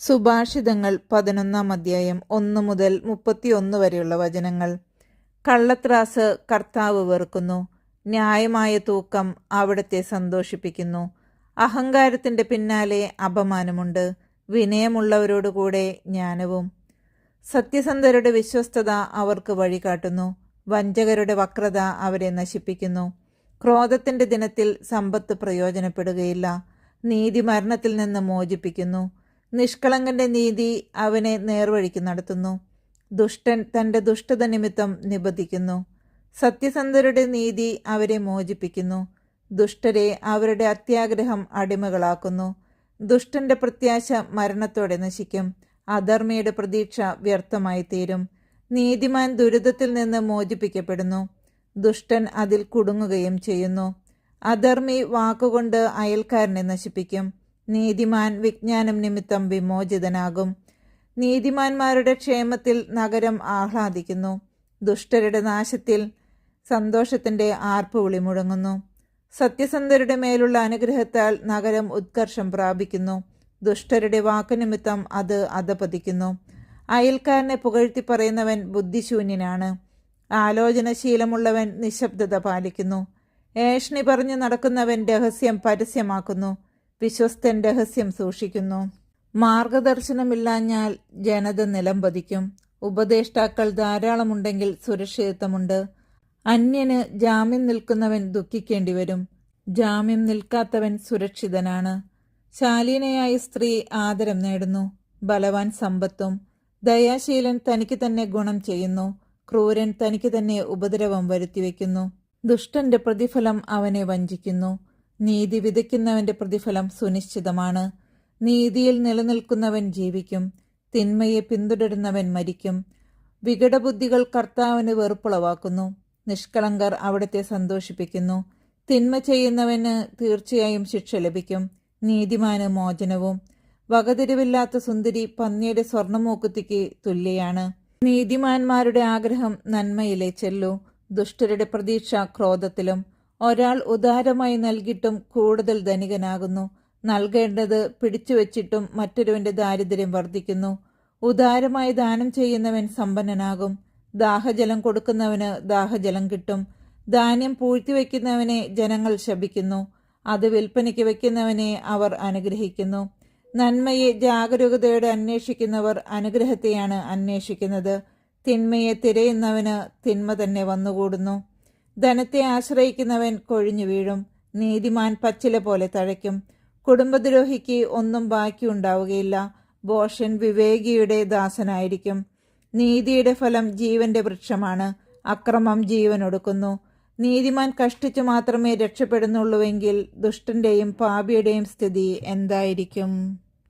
സുഭാഷിതങ്ങൾ പതിനൊന്നാം അധ്യായം ഒന്ന് മുതൽ മുപ്പത്തിയൊന്ന് വരെയുള്ള വചനങ്ങൾ. കള്ളത്രാസ് കർത്താവ് വെറുക്കുന്നു. ന്യായമായ തൂക്കം അവിടത്തെ സന്തോഷിപ്പിക്കുന്നു. അഹങ്കാരത്തിന്റെ പിന്നാലെ അപമാനമുണ്ട്. വിനയമുള്ളവരോടുകൂടെ ജ്ഞാനവും. സത്യസന്ധരുടെ വിശ്വസ്തത അവർക്ക് വഴികാട്ടുന്നു. വഞ്ചകരുടെ വക്രത അവരെ നശിപ്പിക്കുന്നു. ക്രോധത്തിന്റെ ദിനത്തിൽ സമ്പത്ത് പ്രയോജനപ്പെടുകയില്ല. നീതി മരണത്തിൽ നിന്ന് മോചിപ്പിക്കുന്നു. നിഷ്കളങ്കന്റെ നീതി അവനെ നേർവഴിക്ക് നടത്തുന്നു. ദുഷ്ടൻ തന്റെ ദുഷ്ടത നിമിത്തം നിബന്ധിക്കുന്നു. സത്യസന്ധരുടെ നീതി അവരെ മോചിപ്പിക്കുന്നു. ദുഷ്ടരെ അവരുടെ അത്യാഗ്രഹം അടിമകളാക്കുന്നു. ദുഷ്ടന്റെ പ്രത്യാശ മരണത്തോടെ നശിക്കും. അധർമ്മയുടെ പ്രതീക്ഷ വ്യർത്ഥമായി തീരും. നീതിമാൻ ദുരിതത്തിൽ നിന്ന് മോചിപ്പിക്കപ്പെടുന്നു. ദുഷ്ടൻ അതിൽ കുടുങ്ങുകയും ചെയ്യുന്നു. അധർമ്മി വാക്കുകൊണ്ട് അയൽക്കാരനെ നശിപ്പിക്കും. നീതിമാൻ വിജ്ഞാനം നിമിത്തം വിമോചിതനാകും. നീതിമാന്മാരുടെ ക്ഷേമത്തിൽ നഗരം ആഹ്ലാദിക്കുന്നു. ദുഷ്ടരുടെ നാശത്തിൽ സന്തോഷത്തിന്റെ ആർപ്പുവിളി മുഴങ്ങുന്നു സത്യസന്ധരുടെ മേലുള്ള അനുഗ്രഹത്താൽ നഗരം ഉത്കർഷം പ്രാപിക്കുന്നു. ദുഷ്ടരുടെ വാക്കുനിമിത്തം അത് അധപതിക്കുന്നു. അയൽക്കാരനെ പുകഴ്ത്തി പറയുന്നവൻ ബുദ്ധിശൂന്യനാണ്. ആലോചനശീലമുള്ളവൻ നിശബ്ദത പാലിക്കുന്നു. ഏഷ്ണി പറഞ്ഞു നടക്കുന്നവൻ രഹസ്യം പരസ്യമാക്കുന്നു. വിശ്വസ്തൻ രഹസ്യം സൂക്ഷിക്കുന്നു. മാർഗദർശനമില്ലാഞ്ഞാൽ ജനത നിലംപതിക്കും ഉപദേഷ്ടാക്കൾ ധാരാളമുണ്ടെങ്കിൽ സുരക്ഷിതത്വമുണ്ട്. അന്യന് ജാമ്യം നിൽക്കുന്നവൻ ദുഃഖിക്കേണ്ടി വരും ജാമ്യം നിൽക്കാത്തവൻ സുരക്ഷിതനാണ്. ശാലീനയായ സ്ത്രീ ആദരം നേടുന്നു. ബലവാൻ സമ്പത്തും. ദയാശീലൻ തനിക്ക് തന്നെ ഗുണം ചെയ്യുന്നു. ക്രൂരൻ തനിക്ക് തന്നെ ഉപദ്രവം വരുത്തിവെക്കുന്നു. ദുഷ്ടന്റെ പ്രതിഫലം അവനെ വഞ്ചിക്കുന്നു. നീതി വിതയ്ക്കുന്നവന്റെ പ്രതിഫലം സുനിശ്ചിതമാണ്. നീതിയിൽ നിലനിൽക്കുന്നവൻ ജീവിക്കും തിന്മയെ പിന്തുടരുന്നവൻ മരിക്കും. വികടബുദ്ധികൾ കർത്താവിന് വെറുപ്പുളവാക്കുന്നു. നിഷ്കളങ്കർ അവിടത്തെ സന്തോഷിപ്പിക്കുന്നു. തിന്മ ചെയ്യുന്നവന് തീർച്ചയായും ശിക്ഷ ലഭിക്കും. നീതിമാന് മോചനവും. വകതിരിവില്ലാത്ത സുന്ദരി പന്നിയുടെ സ്വർണമൂക്കുത്തിക്ക് തുല്യയാണ്. നീതിമാന്മാരുടെ ആഗ്രഹം നന്മയിലെ ചെല്ലു. ദുഷ്ടരുടെ പ്രതീക്ഷ ക്രോധത്തിലും ഒരാൾ ഉദാരമായി നൽകിയിട്ടും കൂടുതൽ ധനികനാകുന്നു. നൽകേണ്ടത് പിടിച്ചു വച്ചിട്ടും മറ്റൊരുവന്റെ ദാരിദ്ര്യം വർദ്ധിക്കുന്നു. ഉദാരമായി ദാനം ചെയ്യുന്നവൻ സമ്പന്നനാകും. ദാഹജലം കൊടുക്കുന്നവന് ദാഹജലം കിട്ടും. ധാന്യം പൂഴ്ത്തിവെക്കുന്നവനെ ജനങ്ങൾ ശപിക്കുന്നു. അത് വിൽപ്പനയ്ക്ക് വയ്ക്കുന്നവനെ അവർ അനുഗ്രഹിക്കുന്നു. നന്മയെ ജാഗരൂകതയോടെ അന്വേഷിക്കുന്നവർ അനുഗ്രഹത്തെയാണ് അന്വേഷിക്കുന്നത്. തിന്മയെ തിരയുന്നവന് തിന്മ തന്നെ വന്നുകൂടുന്നു. ധനത്തെ ആശ്രയിക്കുന്നവൻ കൊഴിഞ്ഞു വീഴും. നീതിമാൻ പച്ചില പോലെ തഴയ്ക്കും. കുടുംബദ്രോഹിക്ക് ഒന്നും ബാക്കിയുണ്ടാവുകയില്ല ബോഷൻ വിവേകിയുടെ ദാസനായിരിക്കും. നീതിയുടെ ഫലം ജീവന്റെ വൃക്ഷമാണ്. അക്രമം ജീവൻ ഒടുക്കുന്നു. നീതിമാൻ കഷ്ടിച്ചു മാത്രമേ രക്ഷപ്പെടുന്നുള്ളൂവെങ്കിൽ ദുഷ്ടന്റെയും പാപിയുടെയും സ്ഥിതി എന്തായിരിക്കും?